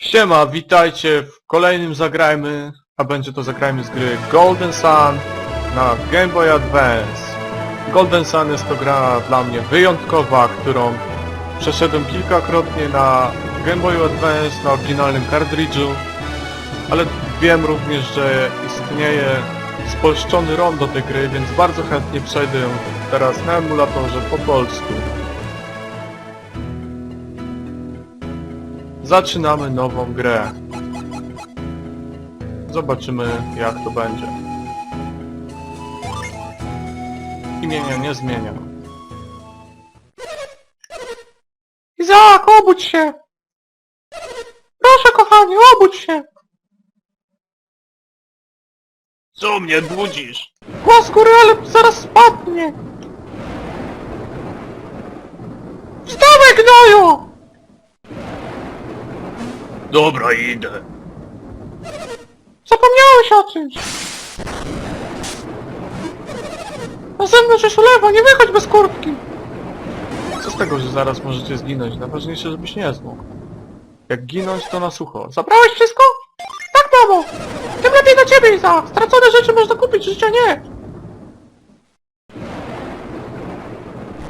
Siema, witajcie w kolejnym Zagrajmy, a będzie to Zagrajmy z gry Golden Sun na Game Boy Advance. Golden Sun jest to gra dla mnie wyjątkowa, którą przeszedłem kilkakrotnie na Game Boy Advance, na oryginalnym kartridżu, ale wiem również, że istnieje spolszczony ROM do tej gry, więc bardzo chętnie przejdę teraz na emulatorze po polsku. Zaczynamy nową grę. Zobaczymy jak to będzie. Imienia nie zmieniam. Izaak, obudź się! Proszę kochanie, obudź się! Co mnie budzisz? Głos góry, ale zaraz spadnie! Wstawaj, gnoju! Dobra, idę. Zapomniałeś o czymś. Na zewnątrz jest ulewa, nie wychodź bez kurtki. Co z tego, że zaraz możecie zginąć? Najważniejsze, żebyś nie zmógł. Jak ginąć, to na sucho. Zabrałeś wszystko? Tak, mamo. Tym lepiej dla ciebie, Iza. Stracone rzeczy można kupić, życia nie.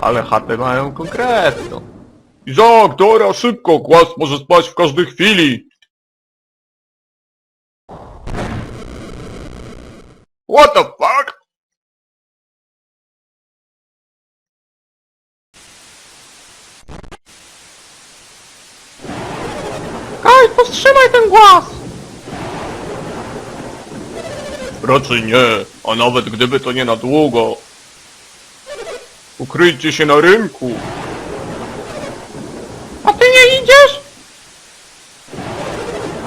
Ale chatę mają konkretną. Izak, Dora, szybko, głaz może spać w każdej chwili. What the fuck? Kaj, powstrzymaj ten głaz! Raczej nie, a nawet gdyby to nie na długo. Ukryjcie się na rynku. A ty nie idziesz?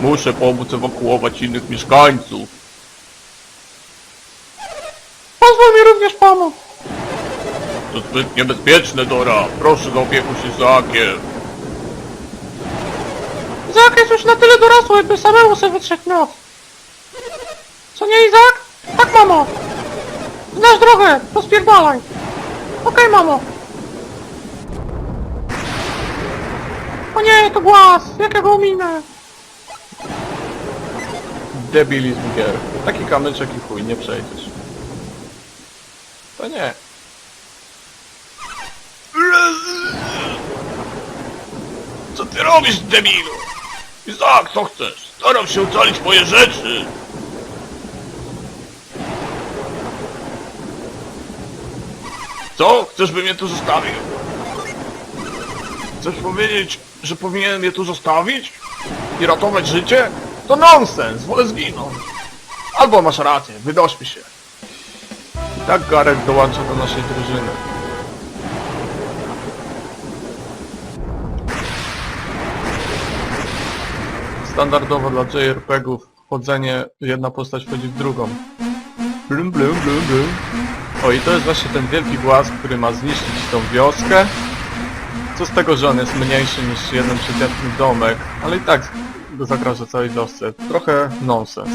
Muszę pomóc ewakuować innych mieszkańców. Pozwól mi również pomóc. To zbyt niebezpieczne, Dora. Proszę zaopiekuj się Zaakiem. Izak jest już na tyle dorosły, by samemu sobie wytrzeć nos. Co nie, Izak? Tak, mamo. Znasz drogę, pospierdalaj. Okej, mamo. O nie, to głaz! Jak ja go ominę? Debilizm gier. Taki kamyczek i chuj, nie przejdziesz. To nie. Co ty robisz, debilu? Izak, co chcesz? Staram się ocalić moje rzeczy. Co? Chcesz, bym mnie tu zostawił? Chcesz powiedzieć, że powinienem je tu zostawić? I ratować życie? To nonsens, wolę zginąć. Albo masz rację, wydośmy się. I tak Gareth dołącza do naszej drużyny. Standardowo dla JRPG-ów wchodzenie, jedna postać wchodzi w drugą. Blum, blum, blum, blum. O i to jest właśnie ten wielki głaz, który ma zniszczyć tą wioskę. Co z tego, że on jest mniejszy niż jeden przeciętny domek, ale i tak zagraża całej wiosce. Trochę nonsens.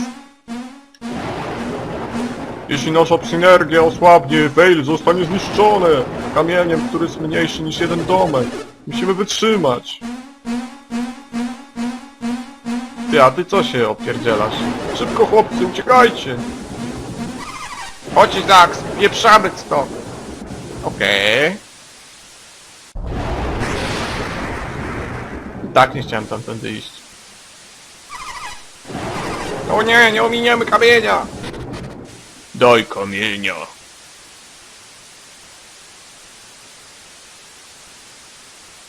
Jeśli nasza synergia osłabnie, Veil zostanie zniszczone kamieniem, który jest mniejszy niż jeden domek. Musimy wytrzymać. Ty, a ty co się opierdzielasz? Szybko chłopcy, uciekajcie! Chodź Izak, spieprzamy stąd! Okej. I Tak nie chciałem tamtędy iść. O nie, nie ominiemy kamienia! Daj kamienia.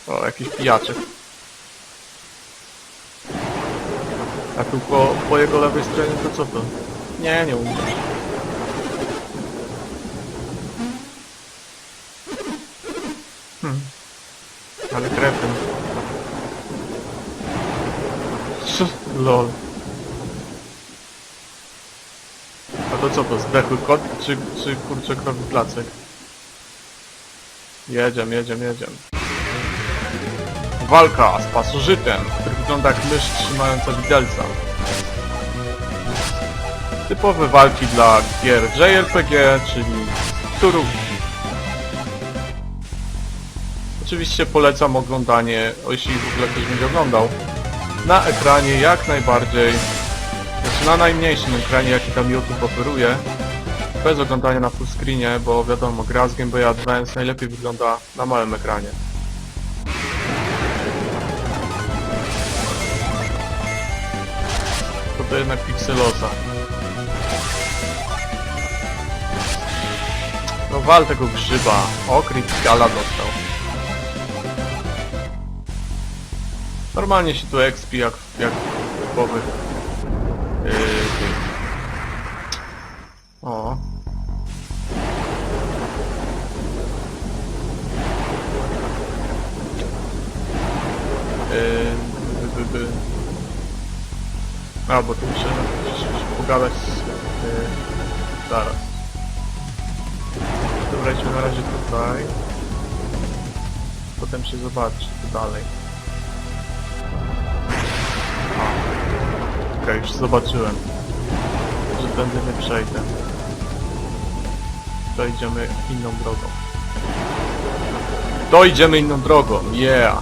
O, jakiś pijaczek. A tu po, po jego lewej stronie to co to? Nie, nie umiem. Hmm. Ale krewny. Co? Lol. A to co to, zdechły kot, czy, czy kurczę krowy placek? Jedziemy, jedziemy, jedziemy. Walka z pasożytem, który wygląda jak mysz trzymająca widelca. Typowe walki dla gier JRPG, czyli turów. Oczywiście polecam oglądanie, o jeśli w ogóle ktoś będzie oglądał, na ekranie jak najbardziej, na najmniejszym ekranie jaki tam YouTube oferuje, bez oglądania na full screenie, bo wiadomo, gra z Game Boy Advance najlepiej wygląda na małym ekranie. To to jednak pikseloza. No wal tego grzyba. O, Gala dostał. Normalnie się tu expi jak, jak w typowych... Yy, o. Yy, by, by, by. A, bo tu muszę pogadać z... Yy, zaraz. Dobra, idźmy na razie tutaj. Potem się zobaczy co dalej. Okej, już zobaczyłem. Że tędy nie przejdę. To idziemy inną drogą. To idziemy inną drogą, yeah!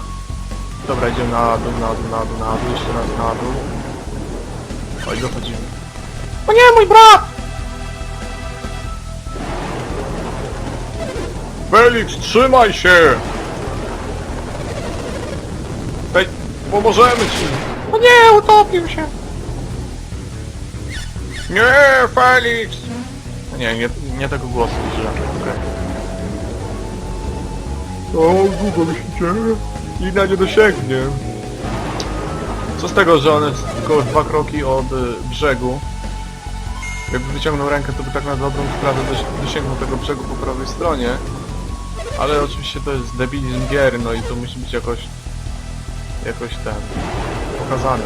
Dobra, idziemy na dół, na dół, na dół, na dół, jeszcze raz na dół. Oj, dochodzimy. O nie, mój brat! Felix, trzymaj się! Ej, pomożemy ci! O nie, utopił się! Nie, Felix! Nie, nie, nie tego głosu użyłem. O, długo myślicie? Lina nie dosięgnie. Co z tego, że on jest tylko dwa kroki od y, brzegu? Jakby wyciągnął rękę, to by tak na dobrą sprawę dosi- dosięgnął tego brzegu po prawej stronie. Ale oczywiście to jest debilizm gier, no i to musi być jakoś... jakoś ten... pokazane.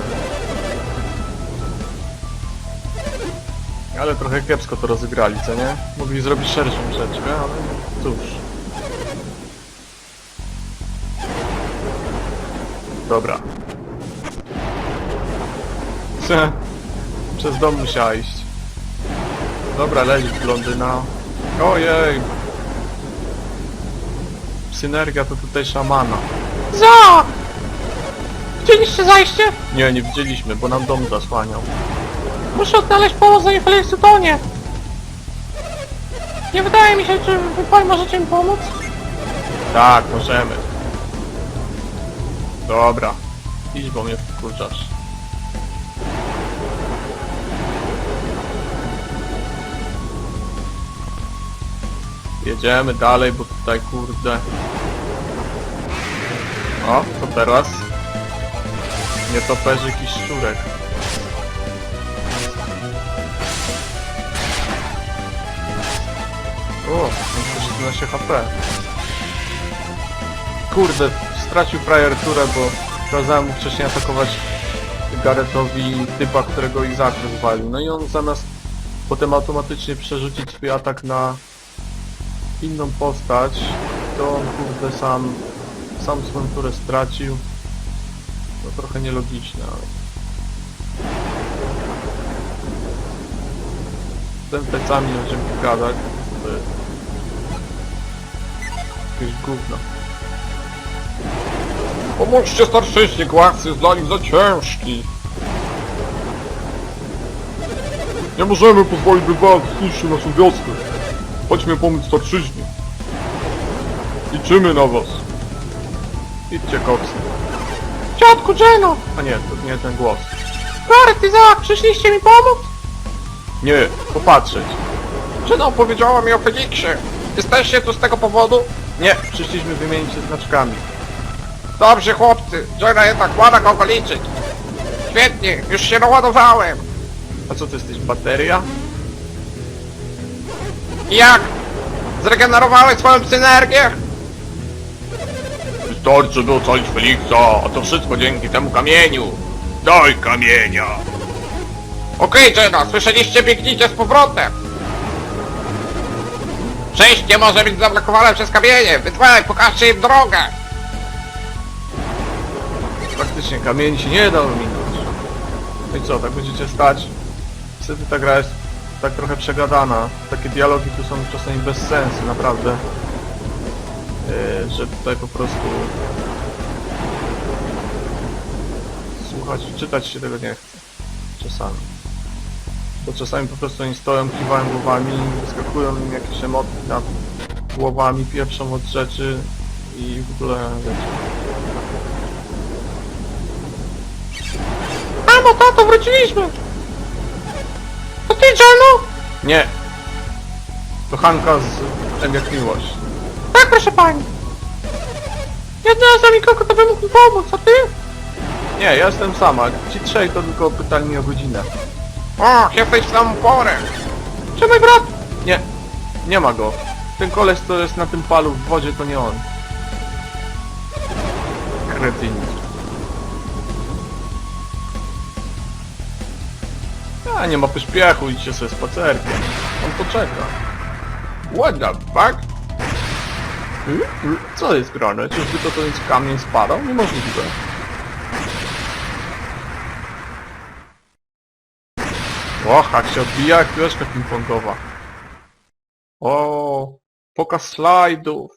Ale trochę kiepsko to rozegrali, co nie? Mogli zrobić szerszą rzeczkę, ale cóż. Dobra. Przez dom musiała iść. Dobra, leć blondyna. Ojej! Synergia to tutaj szamana. Za! Widzieliście zajście? Nie, nie widzieliśmy, bo nam dom zasłaniał. Muszę odnaleźć pomoc zanim Felix utonie. Nie wydaje mi się, czy wy pan możecie mi pomóc? Tak, możemy. Dobra. Idź, bo mnie wkurzasz. Jedziemy dalej, bo tutaj kurde... O, to teraz? Nie toperzyk i szczurek. O, mam 17 HP. Kurde, stracił frajer turę, bo kazałem mu wcześniej atakować Garetowi typa, którego Izak rozwalił. No i on zamiast potem automatycznie przerzucić swój atak na inną postać, to on kurde sam, sam swoją turę stracił. No trochę nielogiczne, ale... Tym plecami będziemy gadać, jest jakieś gówno. Pomóżcie starszyźnie, akcja jest dla nich za ciężki. Nie możemy pozwolić, by was zniszczył naszą wioskę. Chodźmy pomóc starszyźnie. Liczymy na was. Idźcie koksy. Ciotku Jeno! A nie, to nie ten głos. Zaak, przyszliście mi pomóc? Nie, popatrzeć. Jeno powiedziała mi o Felixie. Jesteście tu z tego powodu? Nie, przyszliśmy wymienić się znaczkami. Dobrze chłopcy, Jeno jednak ma na kogo liczyć. Świetnie, już się naładowałem. A co to jesteś, bateria? Jak? Zregenerowałeś swoją synergię? Wystarczy by ocalić Feliksa, a to wszystko dzięki temu kamieniu. Daj kamienia. Okej, Jeno, słyszeliście, biegnijcie z powrotem. Przejście może być zablokowane przez kamienie. Wytrwaj, pokażcie im drogę. Faktycznie kamieni się nie da ominąć. No i co, tak będziecie stać? Niestety ta gra jest tak trochę przegadana. Takie dialogi tu są czasami bez sensu, naprawdę. Yy, że tutaj po prostu... Słucha słuchać, czytać się tego nie chce. Czasami. Bo czasami po prostu oni stoją, kiwają głowami, wyskakują im jakieś emotki nad głowami, pieprzą od rzeczy i w ogóle wiecie. Mamo, tato, wróciliśmy! To ty, Jano? Nie! To Hanka z M jak miłość. Tak, proszę pani. Ja znalazłam nikogo, kto by mógł mi pomóc, a ty? Nie, ja jestem sama. Ci trzej to tylko pytanie o godzinę. Och, jesteś porę. Czy mój brat? Nie, nie ma go. Ten koleś, co jest na tym palu w wodzie, to nie on. Kretyn. A, nie ma pośpiechu, idźcie sobie spacerkiem. On poczeka. What the fuck? Y? Y? Co jest grane? Czyżby to ten kamień spadał? Niemożliwe. O, jak się odbija jak piłeczka ping-pongowa. O, pokaz slajdów.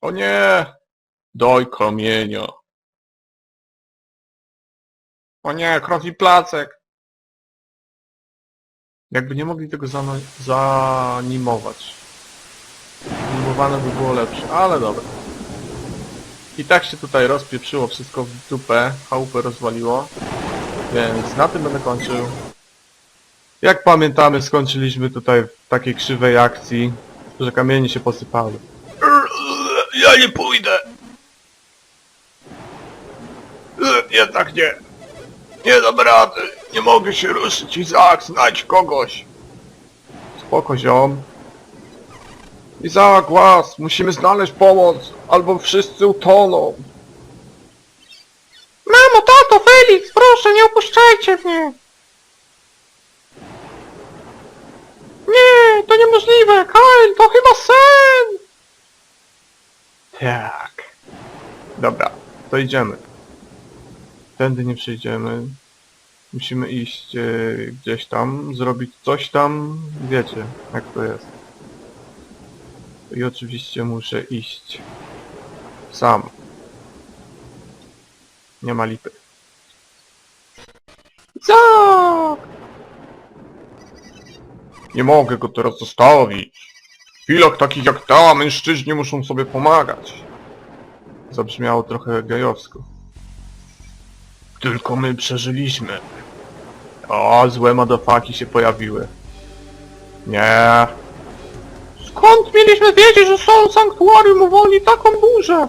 O nie! Doj kamienia. O nie, krowi placek. Jakby nie mogli tego zanimować. Animowane by było lepsze, ale dobra. I tak się tutaj rozpieprzyło wszystko w dupę, chałupę rozwaliło. Więc na tym będę kończył. Jak pamiętamy, skończyliśmy tutaj w takiej krzywej akcji, że kamienie się posypały. Ja nie pójdę! Jednak nie. Nie dam rady. Nie mogę się ruszyć. Izaak, znajdź kogoś. Spoko, ziom. Izaak, łas. Musimy znaleźć pomoc. Albo wszyscy utoną. Mamo, tato, Felix, proszę, nie opuszczajcie mnie. Nie, to niemożliwe. Kyle, to chyba sen. Tak. Dobra, to idziemy. Tędy nie przejdziemy. Musimy iść e, gdzieś tam, zrobić coś tam, wiecie, jak to jest. I oczywiście muszę iść sam. Nie ma lipy. Zak! Nie mogę go teraz zostawić. W chwilach takich jak ta, mężczyźni muszą sobie pomagać. Zabrzmiało trochę gejowsko. Tylko my przeżyliśmy. O, złe madafaki się pojawiły. Nie. Skąd mieliśmy wiedzieć, że są sanktuarium uwolni taką burzę?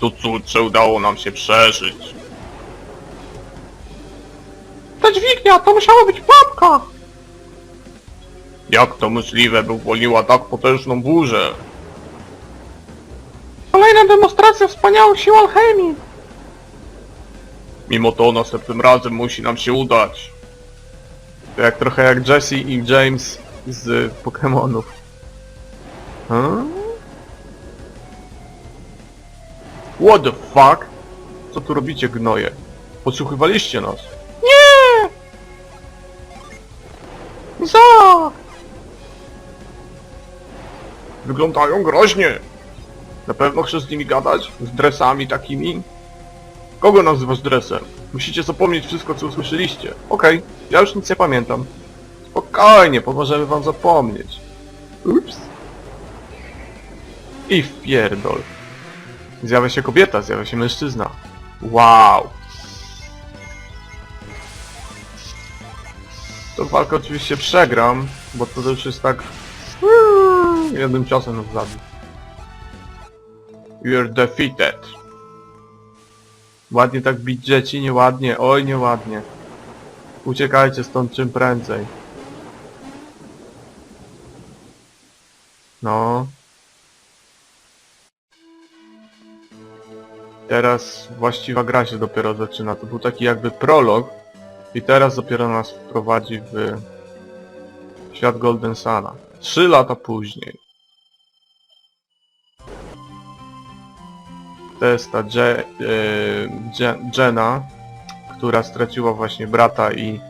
To cud, że udało nam się przeżyć. Ta dźwignia, to musiała być pułapka. Jak to możliwe, by uwolniła tak potężną burzę? Kolejna demonstracja wspaniałych sił alchemii. Mimo to następnym razem musi nam się udać. To jak trochę jak Jesse i James z Pokémonów. Hmm? What the fuck? Co tu robicie, gnoje? Podsłuchywaliście nas. Nie! Zak! Wyglądają groźnie. Na pewno chcesz z nimi gadać? Z dresami takimi? Kogo nazywasz dresem? Musicie zapomnieć wszystko, co usłyszeliście. Okej, ja już nic nie pamiętam. Spokojnie, pomożemy wam zapomnieć. Ups. I wpierdol. Zjawia się kobieta, zjawia się mężczyzna. Wow. Tą walkę oczywiście przegram, bo to już jest tak... Jednym ciosem nas zabił. You're defeated. Ładnie tak bić dzieci, nieładnie, oj nieładnie. Uciekajcie stąd czym prędzej. No. Teraz właściwa gra się dopiero zaczyna. To był taki jakby prolog. I teraz dopiero nas wprowadzi w świat Golden Sana. Trzy lata później. To jest ta Je, e, Jenna, która straciła właśnie brata i,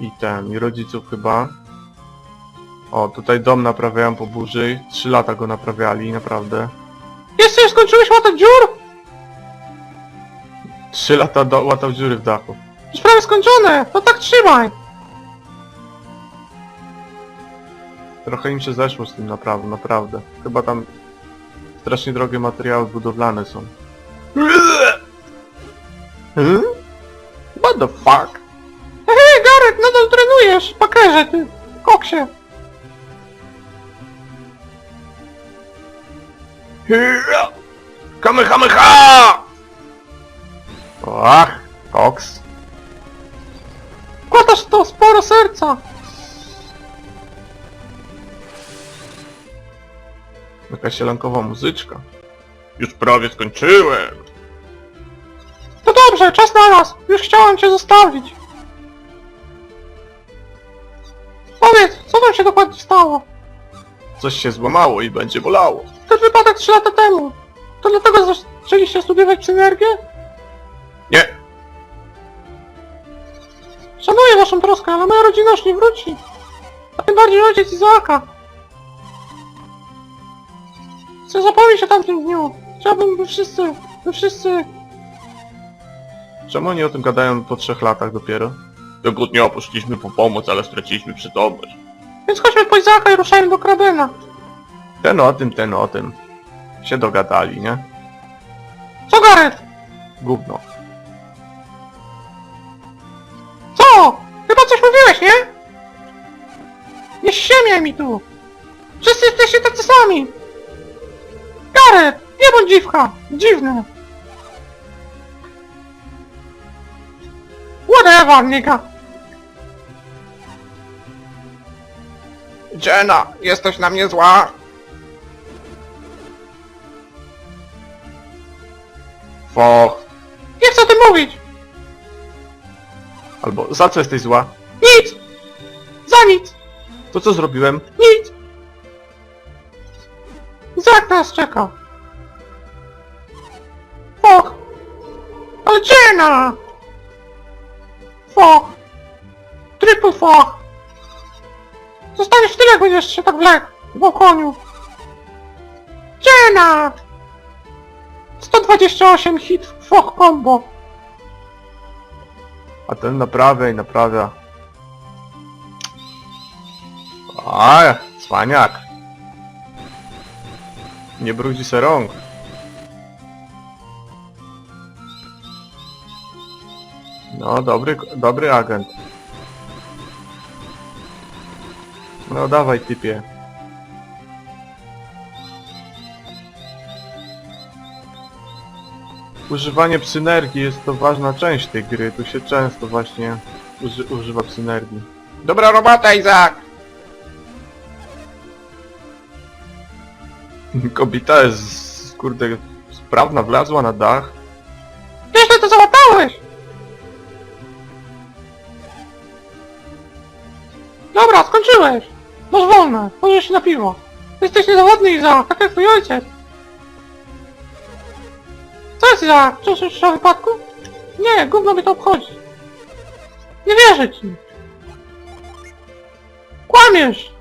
i ten, i rodziców chyba. O, tutaj dom naprawiają po burzy. Trzy lata go naprawiali, naprawdę. Jeszcze skończyłeś łatać dziur? Trzy lata do, łatał dziury w dachu. Już prawie skończone, no tak trzymaj. Trochę im się zeszło z tym naprawdę, naprawdę. Chyba tam strasznie drogie materiały budowlane są. Hmm? What the fuck? Hej, Gareth, nadal trenujesz, pakerze ty, koksie. Kamehameha! Ach, koks. Wkładasz w to sporo serca. Jakaś sielankowa muzyczka. Już prawie skończyłem. To dobrze, czas na nas. Już chciałem cię zostawić. Powiedz, co tam się dokładnie stało? Coś się złamało i będzie bolało. Ten wypadek 3 lata temu. To dlatego zaczęliście studiować synergię? Nie, Szanuję waszą troskę, ale moja rodzina już nie wróci. A tym bardziej ojciec Izaaka. Chcę zapomnieć o tamtym dniu. Chciałbym, by wszyscy, by wszyscy... czemu oni o tym gadają po trzech latach dopiero? Tego dnia poszliśmy po pomoc, ale straciliśmy przytomność. Więc chodźmy po Izaaka i ruszajmy do Krabena. Ten o tym, ten o tym. Się dogadali, nie? Co Gareth? Gówno. Co? Chyba coś mówiłeś, nie? Nie ściemiaj mi tu! Wszyscy jesteście tacy sami! Gareth! Nie bądź dziwka! Dziwne! Whatever, nigga! Jenna, jesteś na mnie zła? Foch. Nie chcę o tym mówić! Albo za co jesteś zła? Nic! Za nic! To co zrobiłem? Nic! Izak nas czeka! Fok! Ale Jenna! Fok! Triple fok! Zostaniesz tyle, jak będziesz się tak wlekł w koniu! Jenna! 128 hit fok combo! A ten naprawia i naprawia. A, cwaniak. Nie brudzi se rąk. No, dobry, dobry agent. No dawaj typie. Używanie psynergii jest to ważna część tej gry. Tu się często właśnie uży używa psynergii. Dobra robota, Izak! Kobita jest, kurde, sprawna, wlazła na dach. Nieźle to załatałeś! Dobra, skończyłeś! Masz wolne, się na piwo. Jesteś niezawodny, Iza, tak jak twój ojciec. Co jest, Iza? Czyszczysz o wypadku? Nie, gówno mnie to obchodzi. Nie wierzę ci. Kłamiesz!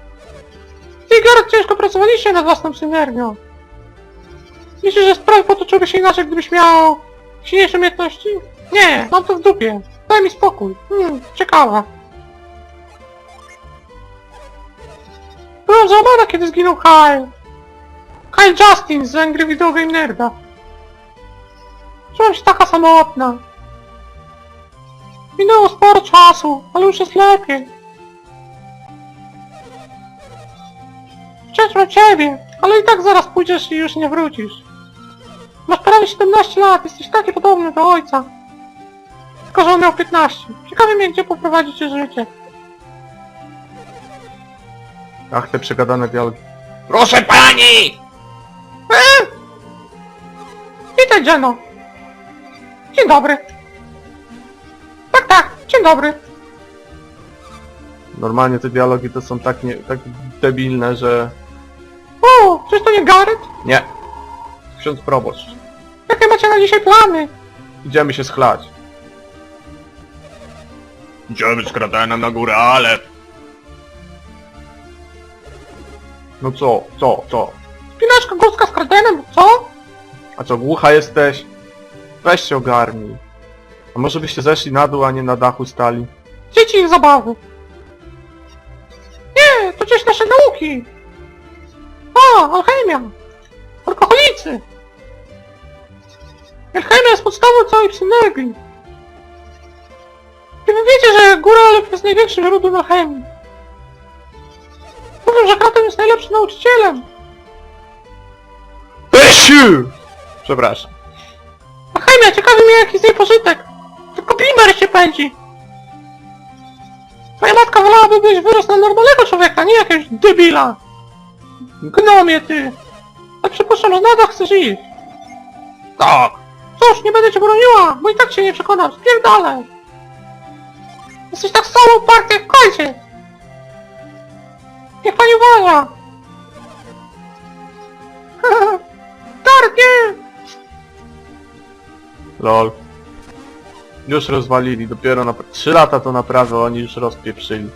Ty i Gareth ciężko pracowaliście nad własną synergią. Myślisz, że sprawy potoczyłyby się inaczej, gdybyś miał silniejsze umiejętności? Nie, mam to w dupie. Daj mi spokój. Hmm, ciekawe. Byłem załamana, kiedy zginął Kyle. Kyle Justin z Angry Video Game Nerda. Czułem się taka samotna. Minęło sporo czasu, ale już jest lepiej. Wciąż ciebie, ale i tak zaraz pójdziesz i już nie wrócisz. Masz prawie 17 lat, jesteś taki podobny do ojca. Tylko, że on miał 15. Ciekawi mnie, gdzie poprowadzi cię życie. Ach, te przegadane dialogi. Proszę pani! Eee! Witaj, Jeno. Dzień dobry. Tak, tak, dzień dobry. Normalnie te dialogi to są tak, nie, tak debilne, że... O, czyż to nie Gareth? Nie. Ksiądz proboszcz. Jakie macie na dzisiaj plany? Idziemy się schlać. Idziemy z Kradenem na górę, ale... No co, co, co? Spinaczka górska z Kardenem, co? A co, głucha jesteś? Weź się ogarnij. A może byście zeszli na dół, a nie na dachu stali? Dzieci ich zabawy. Nie, to część naszej nauki. A, alchemia. Alkoholicy. Alchemia jest podstawą całej synergii. I wy wiecie, że góra Alep jest największym źródłem alchemii. Mówią, że Kratem jest najlepszym nauczycielem. Esiu! Przepraszam. Alchemia, ciekawi mnie jaki z niej pożytek. Tylko Blimber się pędzi. Moja matka wolałaby byś wyrósł na normalnego człowieka, nie jakiegoś debila. Gnomie ty. A przypuszczam, że nadal chcesz iść. Tak. Cóż, nie będę cię broniła, bo i tak cię nie przekonam. Spierdalaj. Jesteś tak samo uparty jak kończy. Niech pani uważa. Tark, nie! Lol. Już rozwalili, dopiero na... 3 lata to naprawy, oni już rozpieprzyli.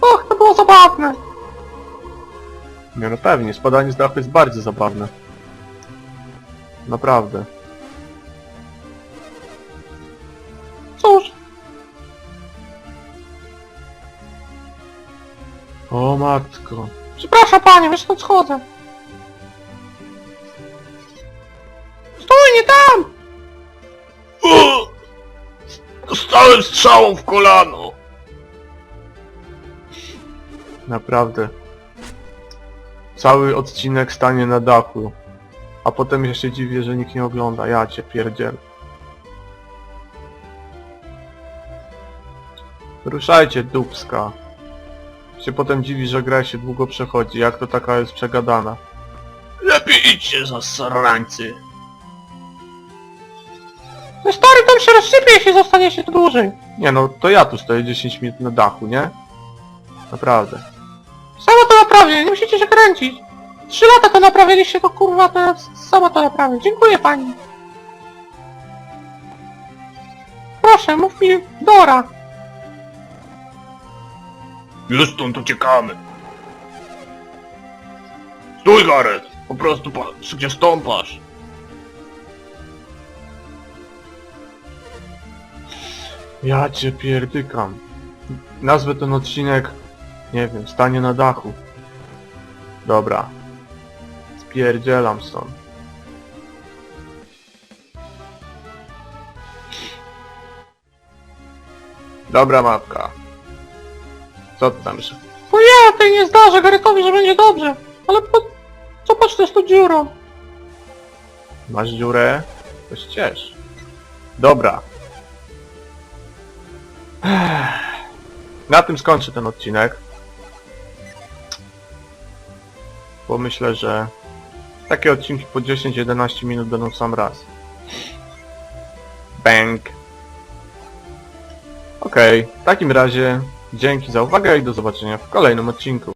Och, to było zabawne. Nie no pewnie, spadanie z dachu jest bardzo zabawne. Naprawdę. Cóż, O matko. przepraszam panie, wiesz stąd schodzę. Stój, nie tam! U! Dostałem strzałą w kolano. Naprawdę. Cały odcinek stanie na dachu. A potem ja się dziwię, że nikt nie ogląda. Ja cię pierdziel. Ruszajcie, dupska. Się potem dziwi, że gra się długo przechodzi. Jak to taka jest przegadana? Lepiej idźcie za sarańcy. No stary, tam się rozsypie, jeśli zostaniecie tu dłużej. Nie no, to ja tu stoję 10 minut na dachu, nie? Naprawdę. Sama to naprawię, nie musicie się kręcić. Trzy lata to naprawiliście, to kurwa, to ja sama to naprawię. Dziękuję pani. Proszę, mów mi Dora. Już stąd uciekamy. Stój, Gareth. Po prostu patrz, gdzie stąpasz. Ja cię pierdykam. Nazwę ten odcinek, nie wiem, stanie na dachu. Dobra. Spierdzielam stąd. Dobra matka. Co ty tam jeszcze? Bo ja tej nie zdarzę Garytowi, że będzie dobrze. Ale po... co patrz z tą dziurą? Masz dziurę? To ciesz. Dobra. Na tym skończę ten odcinek. Bo myślę, że takie odcinki po 10-11 minut będą sam raz. Bang. Okej, w takim razie dzięki za uwagę i do zobaczenia w kolejnym odcinku.